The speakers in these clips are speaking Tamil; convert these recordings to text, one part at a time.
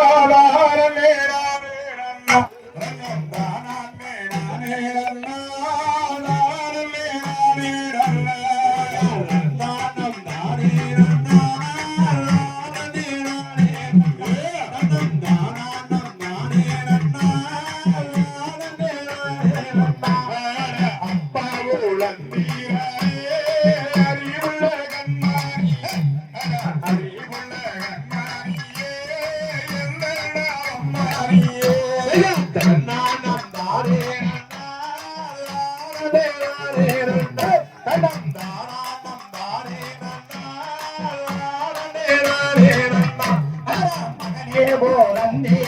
Allah రండి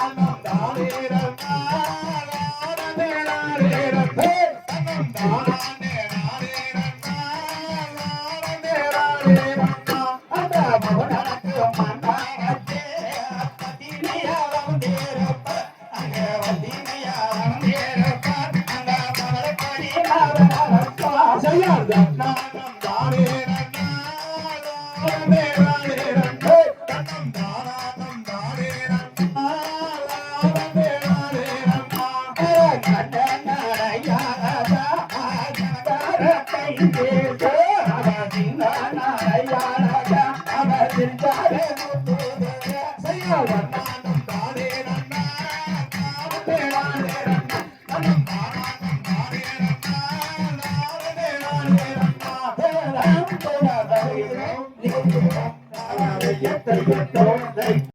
அவன்